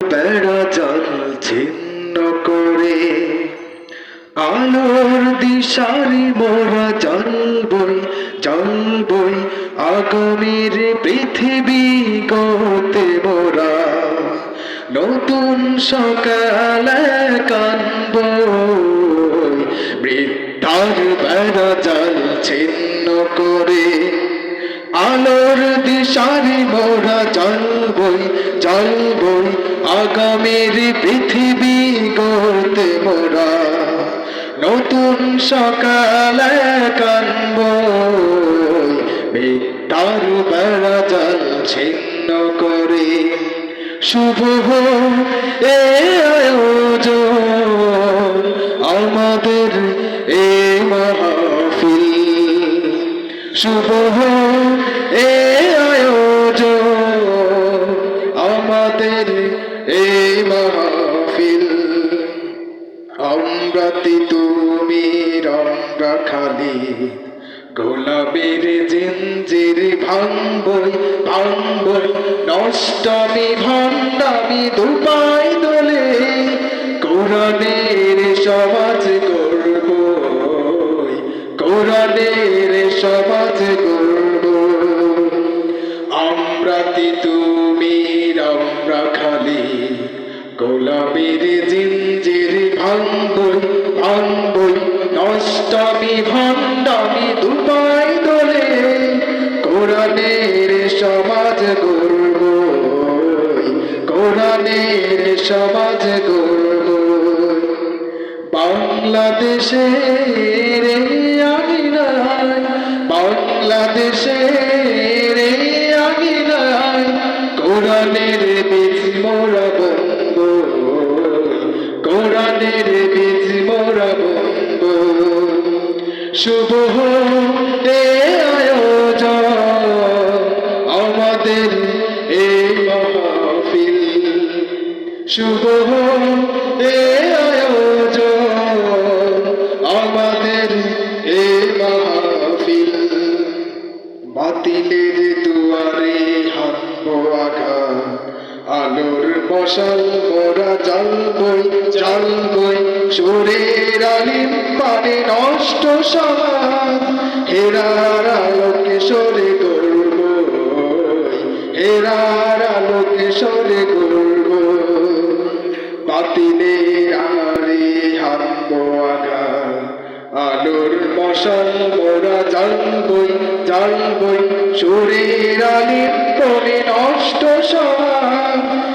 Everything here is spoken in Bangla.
বেড়া জল ছিন্ন করে, আলোর দিশারি মোরা জলবই জলবই আগামীর পৃথিবী গতে মোরা। নতুন সকালে কানবই বৃদ্ধার বেড়া জল ছিন্ন করে, আলোর দিশারি মোরা জলবই জলবই আগামীর পৃথিবী গড়তে মোরা নতুন সকালে কানব তার বেড়া জল ছিন্ন করে। শুভ এ আমাদের এ মাহফিল। শুভ আমরাতি তুমি রঙ্গা খালি গোলাপের জিঞ্জির ভাঙবই ভাঙবই নষ্টমী ভণ্ডামি দুপাই দোলে। কোরআনের সমাজ করব কোরআনের সমাজ করব আমরাতি তুমি আমরা খালি গোলাপের জিঞ্জির নষ্টমী ভণ্ডামি দুপাই দোলে কোরআনের সমাজ গর্ব কোরআনের সমাজ গর্ব বাংলাদেশের এই আঙিনায়, বাংলাদেশের এই আঙিনায় কোরআনের বীজ মোরা বন্ধ বীজ মোরা বন্ধ শুভ এ আয়োজন। আমাদের এই মাহফিল। শুভ এ আয়োজন। আমাদের এ মাহফিল। বাতিলের দুয়ারে হানবো আঘাত আলোর মশাল মোরা জ্বালবই জ্বালবই সুরের আলিম পানে নষ্ট সমাজ। হেরার আলোকে সরে করব হেরার আলোকে সরে করব বাতিলের আরে হানবো আঘাত, আলোর মশাল মোরা জ্বালবই জ্বালবই সুরের আলিম পরে নষ্ট সমাজ